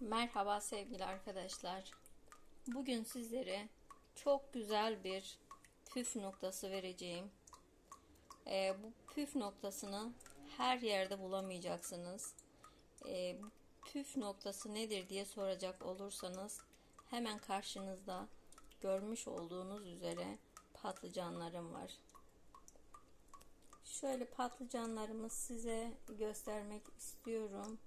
Merhaba sevgili arkadaşlar. Bugün sizlere çok güzel bir püf noktası vereceğim. Ee, bu püf noktasını her yerde bulamayacaksınız. Bu püf noktası nedir diye soracak olursanız hemen karşınızda görmüş olduğunuz üzere patlıcanlarım var. Şöyle patlıcanlarımı size göstermek istiyorum.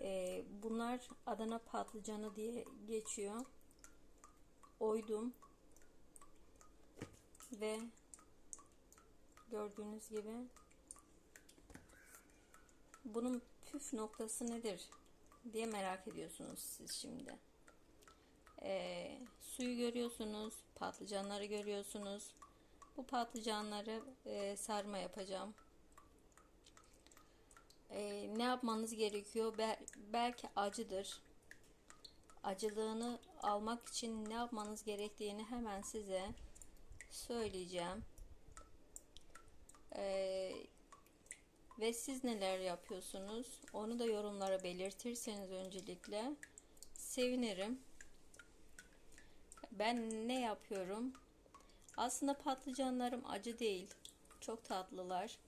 Ee, bunlar Adana patlıcanı diye geçiyor. Oydum. Ve gördüğünüz gibi bunun püf noktası nedir diye merak ediyorsunuz siz şimdi. Ee, suyu görüyorsunuz, patlıcanları görüyorsunuz. Bu patlıcanları e, sarma yapacağım. Ne yapmanız gerekiyor? Bel belki acıdır. Acılığını almak için ne yapmanız gerektiğini hemen size söyleyeceğim. Ee, ve siz neler yapıyorsunuz? Onu da yorumlara belirtirseniz öncelikle sevinirim. Ben ne yapıyorum? Aslında patlıcanlarım acı değil. Çok tatlılar.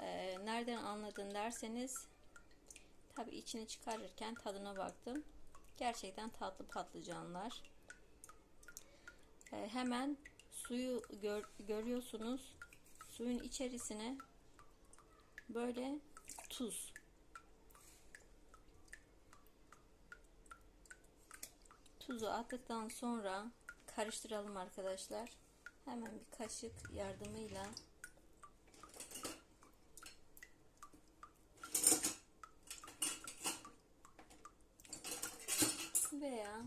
Ee, nereden anladın derseniz tabi içini çıkarırken tadına baktım. Gerçekten tatlı patlıcanlar. Ee, hemen suyu gör, görüyorsunuz. Suyun içerisine böyle tuz. Tuzu attıktan sonra karıştıralım arkadaşlar. Hemen bir kaşık yardımıyla veya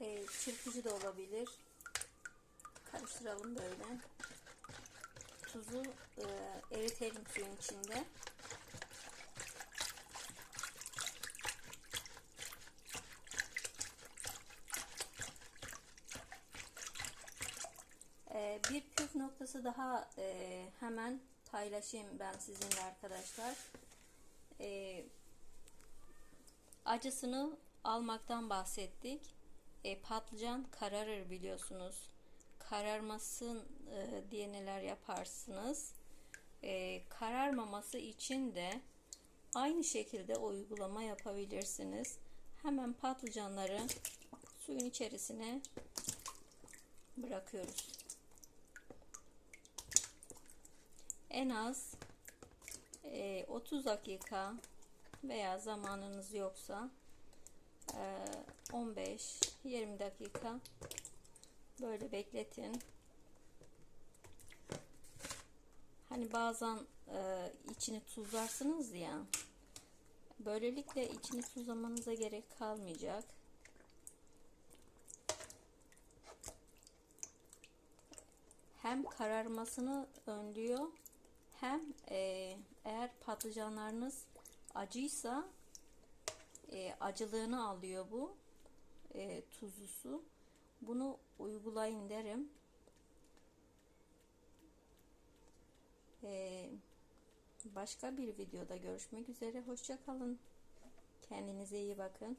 e, çırpıcı da olabilir. Karıştıralım böyle. Tuzu e, eritelim suyun içinde. E, bir püf noktası daha e, hemen paylaşayım ben sizinle arkadaşlar. E, acısını almaktan bahsettik. E, patlıcan kararır biliyorsunuz. Kararmasın e, diye neler yaparsınız. E, kararmaması için de aynı şekilde uygulama yapabilirsiniz. Hemen patlıcanları suyun içerisine bırakıyoruz. En az e, 30 dakika veya zamanınız yoksa 15-20 dakika böyle bekletin. Hani bazen e, içini tuzlarsınız ya. Böylelikle içini tuzlamanıza gerek kalmayacak. Hem kararmasını önlüyor hem e, eğer patlıcanlarınız acıysa e, acılığını alıyor bu e, tuzlusu. Bunu uygulayın derim. E, başka bir videoda görüşmek üzere. Hoşçakalın. Kendinize iyi bakın.